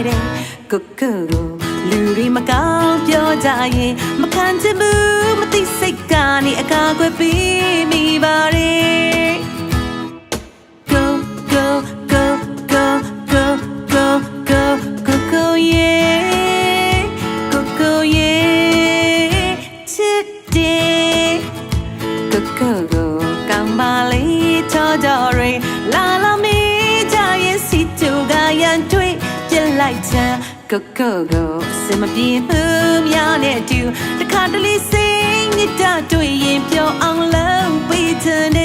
ကိုလူတွေမကောင်းပြောကြရင်မခံချင်ဘူးမသိစိတ်ကနေအကာအကွယ်ပေးမိပါတယ် Go go go go go go go go go yeah လိုက်ချမ်း go go go စမပြေမှုများနဲ့တူတခါတလေစိတ်ညစ်တာတွေ့ရင်ပြောအောင်လုပ်ပေးချင်တ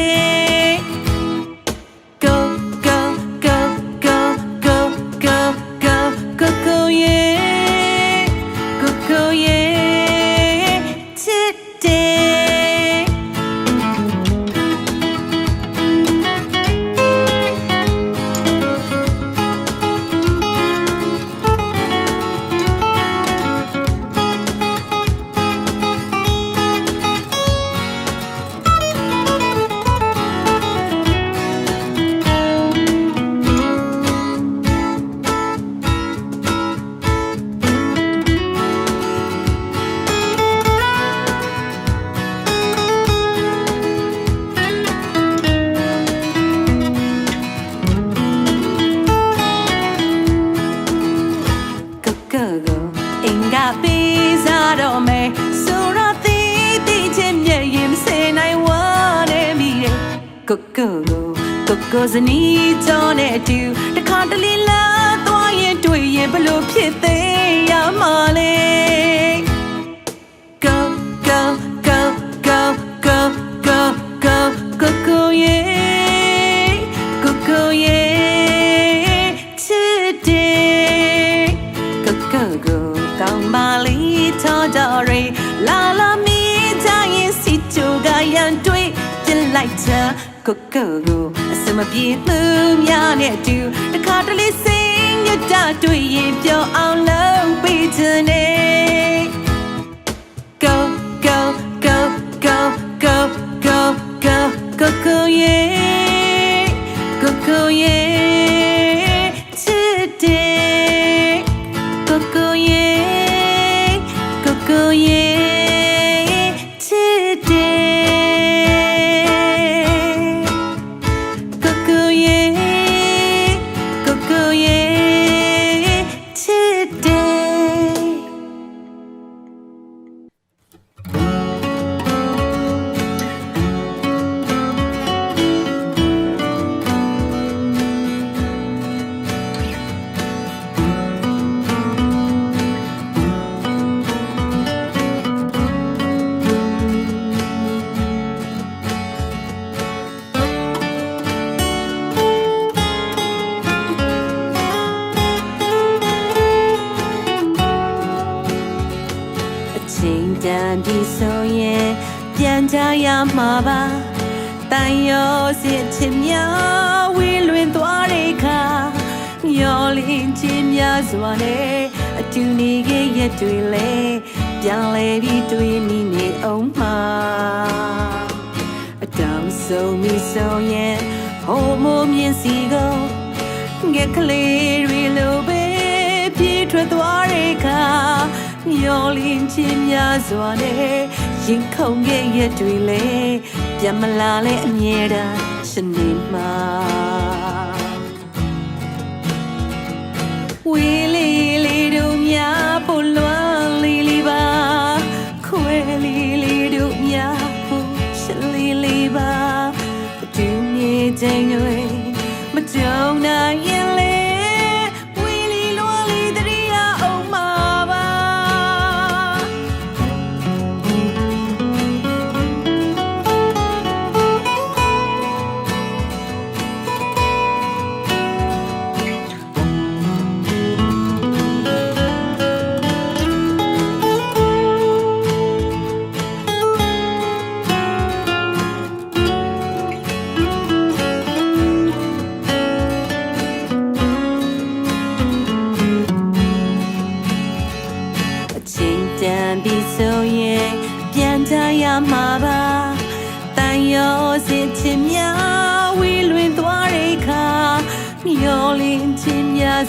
ကိုကိုကိုကိုစနီတော်နဲ့အတူတခါတလေလာသွားရင်တွေ့ရင်ဘလို့ဖြစ်သေးရမှာလဲ Go go go go go go go ကိုကိုရဲ့ကိုကိုရဲ့ချစ်တယ်ကိုကိုကိုကောင်းပါလိတော်တော်ရီလာလာမိတိုင်းစီတူကရန်တွေ့ပြလိုက်တာ go go go အစမပြေသူများနဲ့အတူတခါတလေစိတ်ညစ်တာတွေ့ရင်ပြောအောင်လုပ်ပေးချင်တယ် go go go go go go go go go yeah ပြီဆိုရင်ပြန်ကြရမှာပါတန်ရောစစ်ချင်များဝေးလွင်သွားတဲ့အခါမျောလင်းခြင်းများစွာနဲ့အတူနေခဲ့ရက်တွေလဲပြန်လဲပြီးတွေ့နေနေအောင်မှာအတောင်ဆုံးမီဆုံးရဲ့ဟိုမိုးမြင်စီကိုငက်ကလေးတွေလိုပဲပြေးထွက်သွားတဲ့အခါ မျောလင်းခြင်းများစွာနဲ့ရင်ခုန်ခဲ့ရက်တွေလဲပြန်မလာလဲအမြဲတမ်းရှင်နေမှာဝီလီလီတို့များပို့လွမ်းလီလီပါခွဲလီလီတို့များပို့ရှလီလီပါအတူမြေချိန်တွေမကြုံနိုင်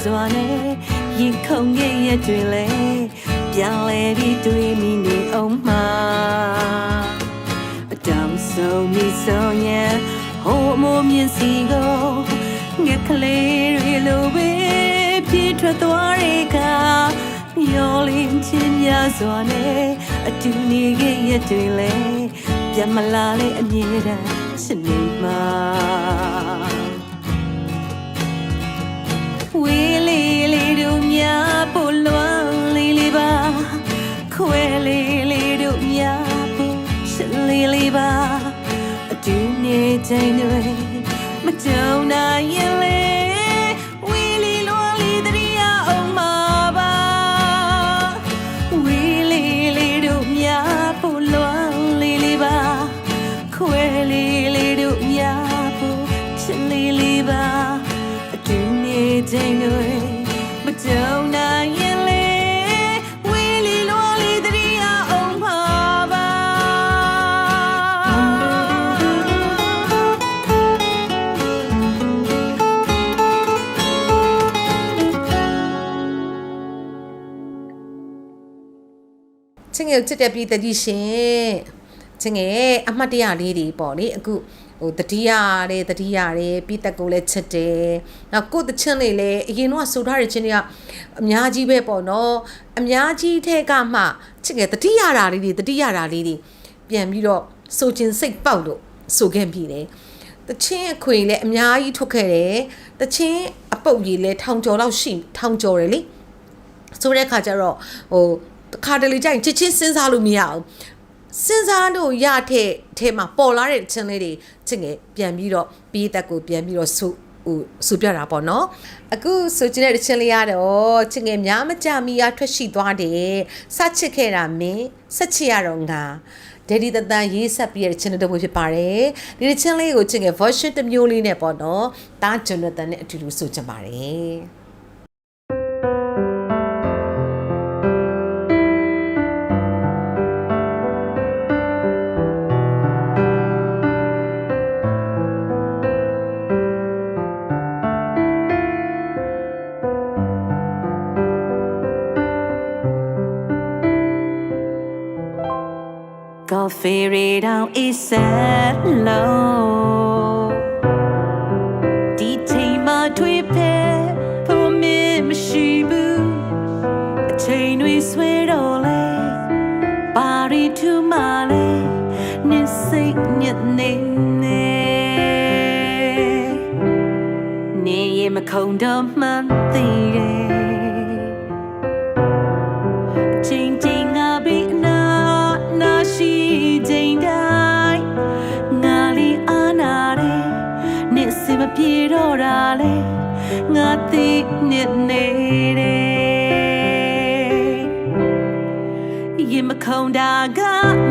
စွာနဲ့ရရင်ခုန်ရဲ့ရဲ့တွင်လဲပြောင်းလဲပြီးတွေ့မိနေအောင်မှာအတောင်ဆုံးမိဆုံးရန်ဟိုအမိုးမြင်စီကိုငက်ကလေးတွေလိုပဲပြေးထွက်သွားတဲ့အခါမျောလင်းချင်းများစွာနဲ့အတူနေခဲ့ရဲ့တွင်လဲပြန်မလာလေအမြဲတမ်းချစ်နေမှာ နေချိန်တွေမ ချင်းငယ်ကိုချစ်တဲ့ပြည်သက်ကြီးရှင်ချင်းငယ်အမှတ်တရလေးတွေပေါ့လေအခုဟိုတတိယတဲ့တတိယတဲ့ပြည်သက်ကိုလည်းချစ်တယ်နောက်ကိုယ့်တချင်းလေးလည်းအရင်တော့ဆိုထားတဲ့ချင်းတွေကအများကြီးပဲပေါ့နော်အများကြီးထဲကမှချင်းငယ်တတိယတာလေးတွေတတိယတာလေးတွေပြန်ပြီးတော့ဆိုချင်းစိတ်ပေါက်လို့ဆိုခဲ့ပြီတယ်တချင်းအခွေလည်းအများကြီးထုတ်ခဲ့တယ်တချင်းအပုတ်ကြီးလည်းထောင်ကျော်လောက်ရှိထောင်ကျော်တယ်လေဆိုတဲ့ခါကျတော့ဟိုတစ် ခါတလေကျရင်ချစ်ချင်းစဉ်းစားလို့မရအောင်စဉ်းစားလို့ရတဲ့အဲမှာပေါ်လာတဲ့ချင်းလေးတွေချစ်ငယ်ပြန်ပြီးတော့ပြီးသက်ကိုပြန်ပြီးတော့ဆူဟိုဆူပြတာပေါ့နော်အခုဆိုချင်တဲ့ချင်းလေးရတော့ချစ်ငယ်များမကြမီရထွက်ရှိသွားတယ်စချစ်ခဲ့တာမင်းဆက်ချစ်ရတော့ငါဒက်ဒီတတန်ရေးဆက်ပြီးတဲ့ချင်းတစ်ပုဒ်ဖြစ်ပါတယ်ဒီချင်းလေးကိုချစ်ငယ် version တစ်မျိုးလေးနဲ့ပေါ့နော်တာဂျွန်နသန်နဲ့အတူတူဆိုချင်ပါတယ် Coffee read out is set low ဒီချိန်မှာတွေ့ပဲဖို့မင်းမရှိဘူးအချိန်တွေဆွဲတော့လေပါရီထူမလေးနစ်စိတ်ညစ်နေနေနေရမခုံတော့မှန်းသိတယ် သိနေနေတယ်ရင်မခုံတာက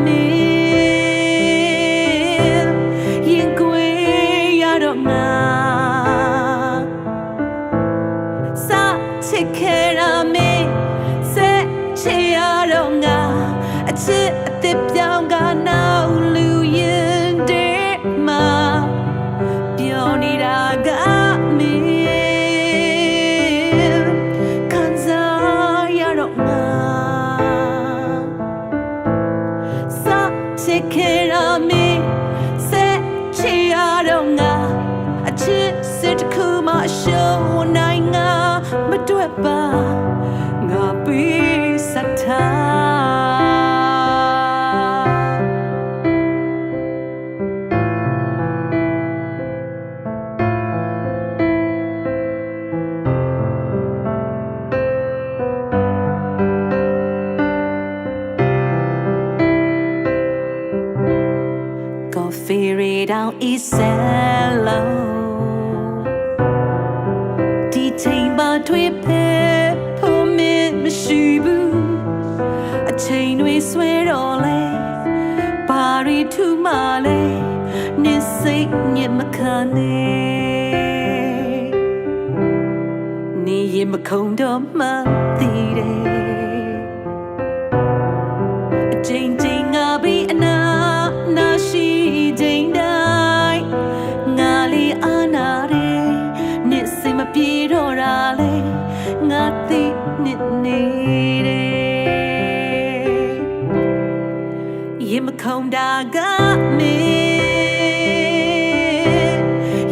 Coffee read out is hello ဒီချိန်မှာတွေ့ပဲဖို့မင်းမရှိဘူးအချိန်တွေဆွဲတော့လေဘာရီထူမလဲနေစိတ်ညစ်မခံနေနေရင်မခုံတော့မှသိတယ်အချိန် ရင်မခုန်တာကမင်း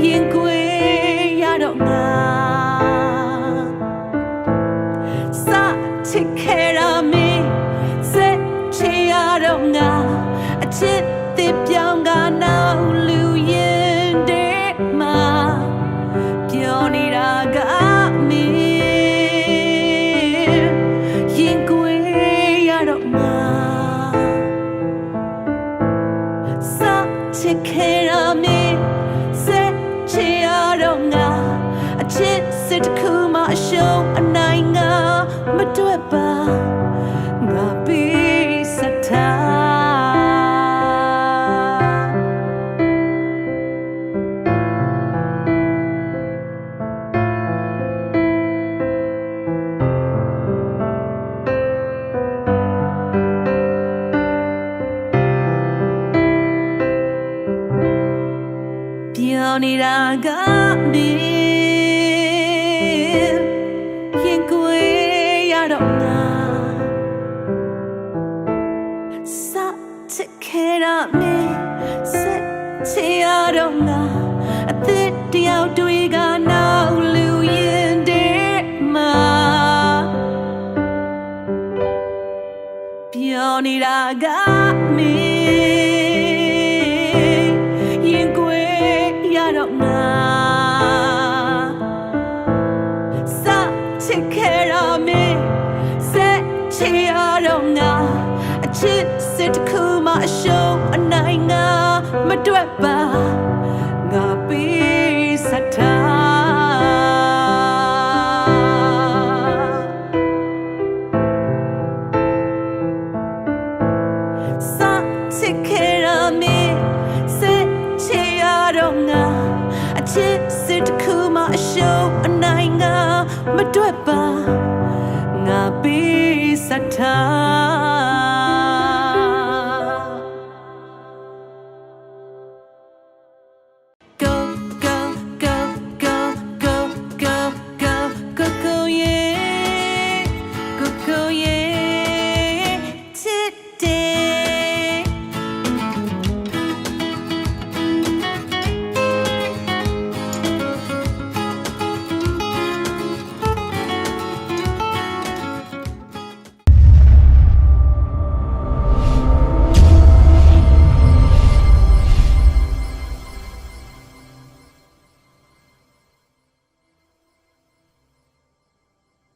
ရင်ခွေရတော့ငါစာချစ်ခဲ့ရမင်းစက်ချင်ရတော့ငါအချစ် စချစ်ခဲ့ရမင်းစက်ချင်ရတော့ငါအသက်တယောက်တွေကနောက်လူရင်တဲ့မှာပြောနေတာကမင်းရင်ကိုယ်ရတော့ငါစချစ်ခဲ့ရမင်းစက်ချင်ရတော့ငါအ ချစ်စစ်တခုမှအရှုံးအနိုင်ငါမတွက်ပါငါပေးစတာစာချစ်ခဲ့ရမင်းစစ်ချစ်ရတော့ငါအချစ်စစ်တခုမှအရှုံးအနိုင်ငါမတွက်ပါငါပေးစတာ